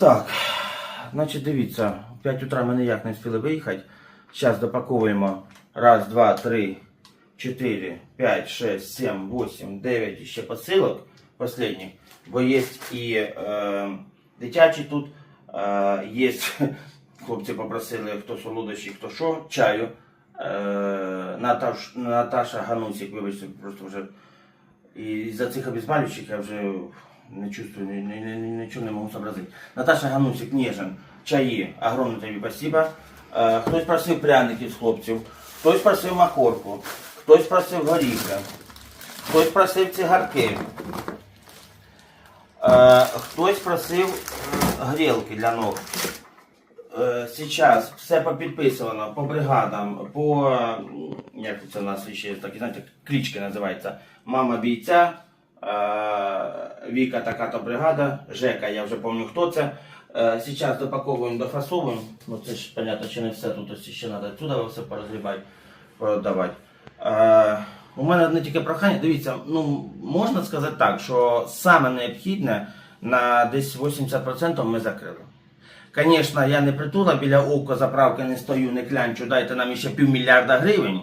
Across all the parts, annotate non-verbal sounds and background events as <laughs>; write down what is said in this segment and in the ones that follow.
Так, значить, дивіться, в 5 утра ми ніяк не встигли виїхати. Зараз допаковуємо. Раз, два, три, чотири, п'ять, шесть, сім, вісім, дев'ять ще посилок последніх. Бо є і е, дитячі тут, е, є, <laughs> хлопці попросили, хто солодощі, хто що, чаю. Е, Наташ, Наташа Ганусик, вибачте, просто вже і за цих обезболюючих я вже не чувствую, ні- ні- ні- нічого не можу сообразити. Наташа Ганусик, Нежин, чаї, огромне тобі спасибо. Е, Хтось просив пряників з хлопців, хтось просив махорку, хтось просив горіха, хтось просив цигарки, е, хтось просив е, грілки для ног. Сейчас все попідписано по бригадам, по е, як це у нас ще такі, знаєте, клички називається. Мама бійця, Віка така то бригада, Жека, я вже пам'ятаю хто це. Е, Сейчас допаковуємо, дофасовуємо. Ну це ж понятно, що не все тут ось ще треба туди все порозгрібати, продавати. Е, у мене одне тільки прохання. Дивіться, ну можна сказати так, що саме необхідне на десь 80% ми закрили. Звісно, я не притула біля ока заправки не стою, не клянчу, дайте нам ще півмільярда гривень.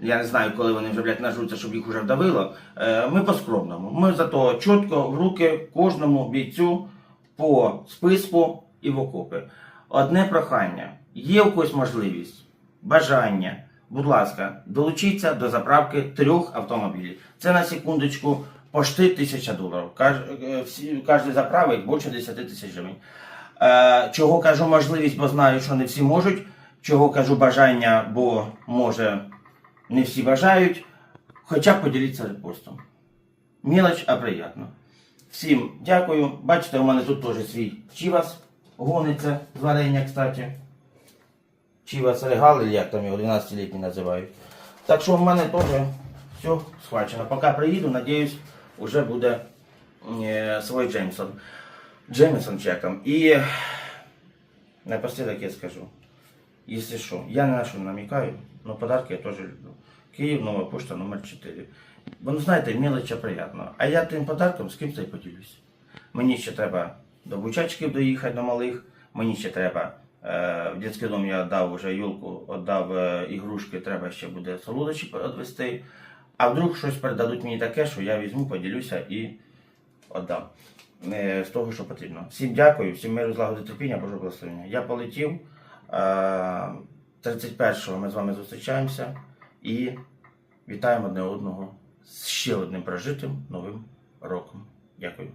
Я не знаю, коли вони вже блядь, нажруться, щоб їх вже вдавило. Е, Ми по-скромному. Ми зато чітко в руки кожному бійцю по списку і в окопи. Одне прохання. Є когось можливість, бажання, будь ласка, долучіться до заправки трьох автомобілів. Це на секундочку пошти тисяча доларів. Е, Кожен заправить більше 10 тисяч гривень. Е, Чого кажу можливість, бо знаю, що не всі можуть. Чого кажу бажання, бо може не всі бажають. Хоча б поділіться репостом. Мілоч, а приємно. Всім дякую. Бачите, у мене тут теж свій чівас гониться з варення, кстати. Чівас регал, як там його 12-літній називають. Так що в мене теж все схвачено. Поки приїду, надіюсь, вже буде е, свой Джеймсон. Джеймсон чеком. И напоследок я скажу, если что, я на не намекаю, но подарки я тоже люблю. Київ, нова пошта номер 4. Бо ну знаєте, мелоча приємно. А я тим подарком з кимось поділюсь. Мені ще треба до Бучачків доїхати до малих, мені ще треба. е, В дитячий дом я віддав вже юлку, віддав ігрушки, треба ще буде солодощі відвести. А вдруг щось передадуть мені таке, що я візьму, поділюся і віддам з того, що потрібно. Всім дякую, всім миру, злагоди, терпіння, Боже благословення. Я полетів. Е, 31-го ми з вами зустрічаємося і вітаємо одне одного з ще одним прожитим новим роком. Дякую.